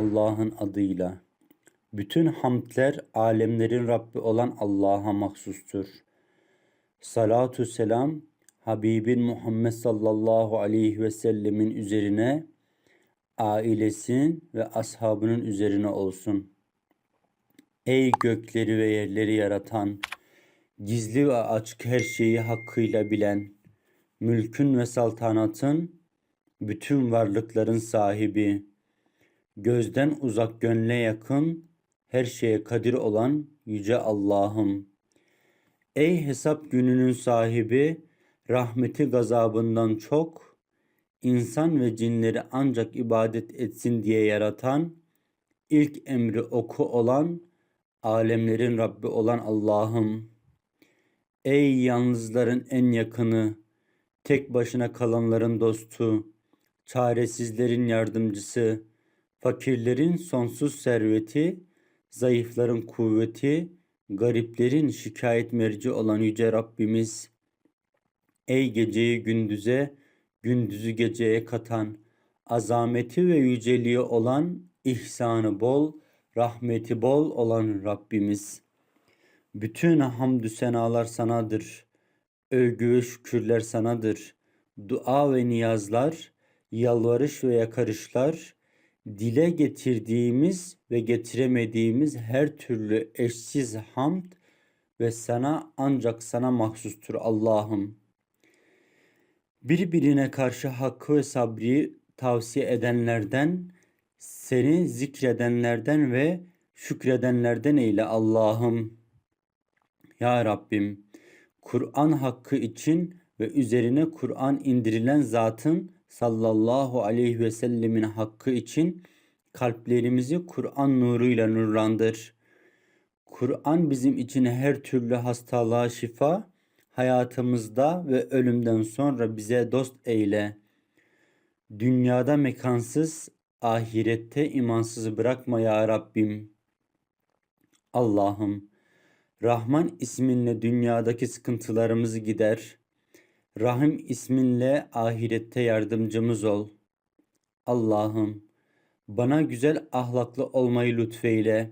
Allah'ın adıyla. Bütün hamdler alemlerin Rabbi olan Allah'a mahsustur. Salatu selam Habibin Muhammed sallallahu aleyhi ve sellemin üzerine, ailesinin ve ashabının üzerine olsun. Ey gökleri ve yerleri yaratan, gizli ve açık her şeyi hakkıyla bilen, mülkün ve saltanatın, bütün varlıkların sahibi, gözden uzak gönle yakın, her şeye kadir olan Yüce Allah'ım. Ey hesap gününün sahibi, rahmeti gazabından çok, insan ve cinleri ancak ibadet etsin diye yaratan, ilk emri oku olan, alemlerin Rabbi olan Allah'ım. Ey yalnızların en yakını, tek başına kalanların dostu, çaresizlerin yardımcısı, fakirlerin sonsuz serveti, zayıfların kuvveti, gariplerin şikayet merci olan Yüce Rabbimiz, ey geceyi gündüze, gündüzü geceye katan, azameti ve yüceliği olan, ihsanı bol, rahmeti bol olan Rabbimiz. Bütün hamdü senalar sanadır. Övgü ve şükürler sanadır. Dua ve niyazlar, yalvarış ve yakarışlar, dile getirdiğimiz ve getiremediğimiz her türlü eşsiz hamd ve sana ancak sana mahsustur Allah'ım. Birbirine karşı hakkı ve sabri tavsiye edenlerden, seni zikredenlerden ve şükredenlerden eyle Allah'ım. Ya Rabbim, Kur'an hakkı için ve üzerine Kur'an indirilen zatın sallallahu aleyhi ve sellemin hakkı için kalplerimizi Kur'an nuruyla nurlandır. Kur'an bizim için her türlü hastalığa şifa, hayatımızda ve ölümden sonra bize dost eyle. Dünyada mekansız, ahirette imansız bırakma ya Rabbim. Allah'ım, Rahman isminle dünyadaki sıkıntılarımızı gider. Rahim isminle ahirette yardımcımız ol. Allah'ım, bana güzel ahlaklı olmayı lütfeyle.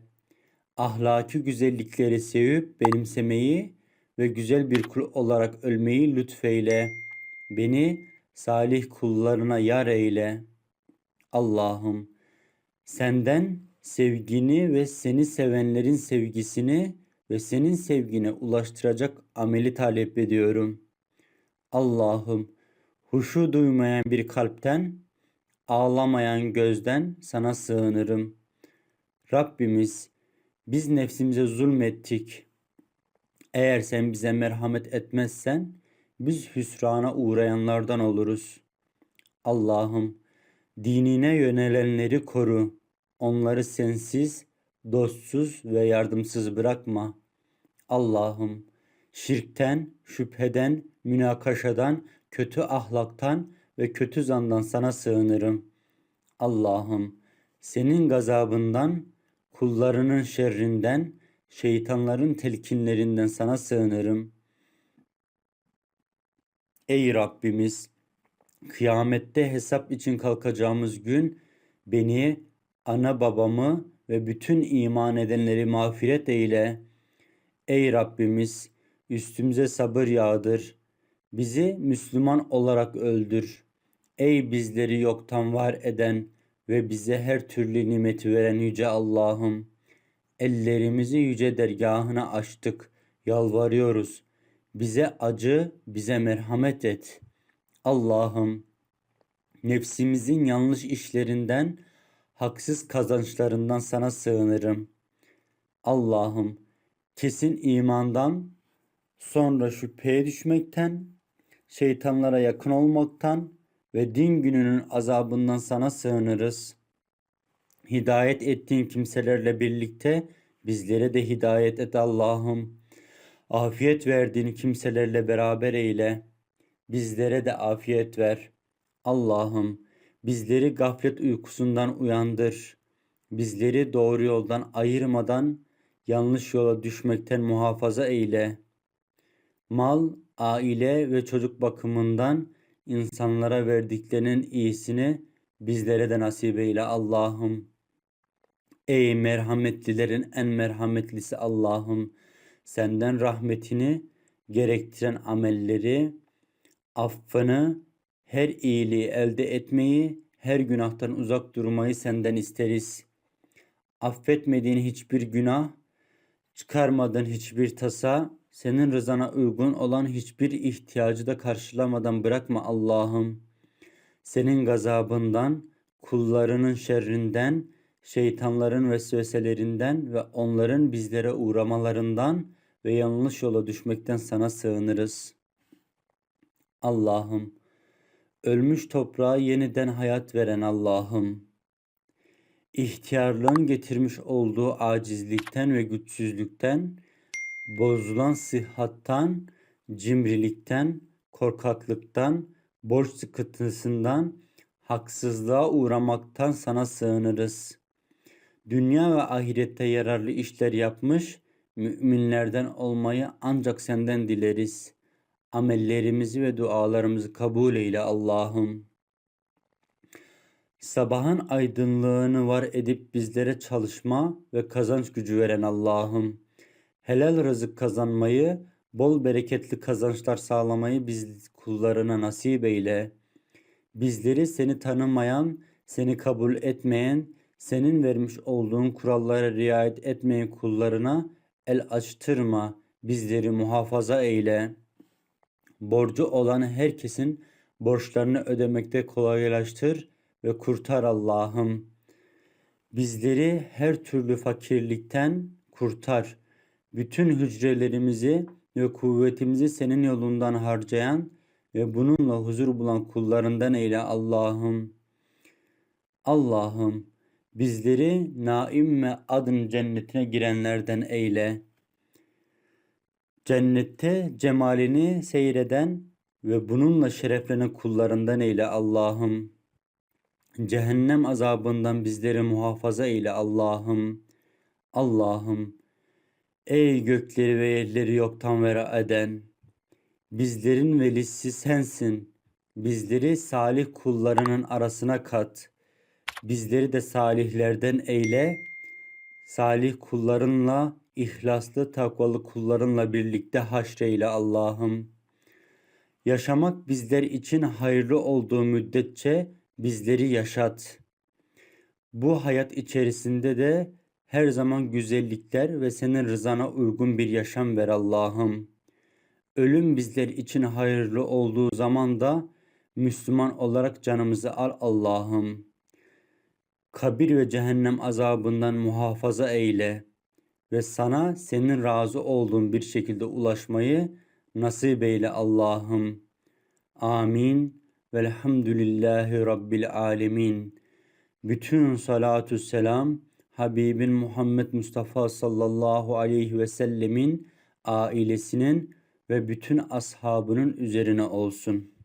Ahlaki güzellikleri sevip benimsemeyi ve güzel bir kul olarak ölmeyi lütfeyle. Beni salih kullarına yar eyle. Allah'ım, senden sevgini ve seni sevenlerin sevgisini ve senin sevgine ulaştıracak ameli talep ediyorum. Allah'ım, huşu duymayan bir kalpten, ağlamayan gözden sana sığınırım. Rabbimiz, biz nefsimize zulmettik. Eğer sen bize merhamet etmezsen, biz hüsrana uğrayanlardan oluruz. Allah'ım, dinine yönelenleri koru. Onları sensiz, dostsuz ve yardımsız bırakma. Allah'ım, şirkten, şüpheden, münakaşadan, kötü ahlaktan ve kötü zandan sana sığınırım. Allah'ım, senin gazabından, kullarının şerrinden, şeytanların telkinlerinden sana sığınırım. Ey Rabbimiz, kıyamette hesap için kalkacağımız gün beni, ana babamı ve bütün iman edenleri mağfiret eyle. Ey Rabbimiz, üstümüze sabır yağdır. Bizi Müslüman olarak öldür. Ey bizleri yoktan var eden ve bize her türlü nimeti veren yüce Allah'ım. Ellerimizi yüce dergahına açtık. Yalvarıyoruz. Bize acı, bize merhamet et. Allah'ım, nefsimizin yanlış işlerinden, haksız kazançlarından sana sığınırım. Allah'ım, kesin imandan, sonra şüpheye düşmekten, şeytanlara yakın olmaktan ve din gününün azabından sana sığınırız. Hidayet ettiğin kimselerle birlikte bizlere de hidayet et Allah'ım. Afiyet verdiğin kimselerle beraber eyle. Bizlere de afiyet ver. Allah'ım bizleri gaflet uykusundan uyandır. Bizleri doğru yoldan ayırmadan yanlış yola düşmekten muhafaza eyle. Mal, aile ve çocuk bakımından insanlara verdiklerinin iyisini bizlere de nasip eyle Allah'ım. Ey merhametlilerin en merhametlisi Allah'ım senden rahmetini gerektiren amelleri, affını, her iyiliği elde etmeyi, her günahtan uzak durmayı senden isteriz. Affetmediğin hiçbir günah, çıkarmadığın hiçbir tasa, senin rızana uygun olan hiçbir ihtiyacı da karşılamadan bırakma Allah'ım. Senin gazabından, kullarının şerrinden, şeytanların vesveselerinden ve onların bizlere uğramalarından ve yanlış yola düşmekten sana sığınırız. Allah'ım, ölmüş toprağa yeniden hayat veren Allah'ım, ihtiyarlığın getirmiş olduğu acizlikten ve güçsüzlükten, bozulan sıhhattan, cimrilikten, korkaklıktan, borç sıkıntısından, haksızlığa uğramaktan sana sığınırız. Dünya ve ahirette yararlı işler yapmış, müminlerden olmayı ancak senden dileriz. Amellerimizi ve dualarımızı kabul eyle Allah'ım. Sabahın aydınlığını var edip bizlere çalışma ve kazanç gücü veren Allah'ım. Helal rızık kazanmayı, bol bereketli kazançlar sağlamayı biz kullarına nasip eyle. Bizleri seni tanımayan, seni kabul etmeyen, senin vermiş olduğun kurallara riayet etmeyen kullarına el açtırma, bizleri muhafaza eyle. Borcu olan herkesin borçlarını ödemekte kolaylaştır ve kurtar Allah'ım. Bizleri her türlü fakirlikten kurtar. Bütün hücrelerimizi ve kuvvetimizi senin yolundan harcayan ve bununla huzur bulan kullarından eyle Allah'ım. Allah'ım bizleri naim ve adın cennetine girenlerden eyle. Cennette cemalini seyreden ve bununla şereflenen kullarından eyle Allah'ım. Cehennem azabından bizleri muhafaza eyle Allah'ım. Allah'ım ey gökleri ve yerleri yoktan vera eden bizlerin velisi sensin. Bizleri salih kullarının arasına kat. Bizleri de salihlerden eyle. Salih kullarınla, ihlaslı, takvalı kullarınla birlikte haşreyle Allah'ım. Yaşamak bizler için hayırlı olduğu müddetçe bizleri yaşat. Bu hayat içerisinde de her zaman güzellikler ve senin rızana uygun bir yaşam ver Allah'ım. Ölüm bizler için hayırlı olduğu zaman da Müslüman olarak canımızı al Allah'ım. Kabir ve cehennem azabından muhafaza eyle ve sana senin razı olduğun bir şekilde ulaşmayı nasip eyle Allah'ım. Amin. Velhamdülillahi Rabbil alemin. Bütün salatü selam Habibin Muhammed Mustafa sallallahu aleyhi ve sellemin ailesinin ve bütün ashabının üzerine olsun.''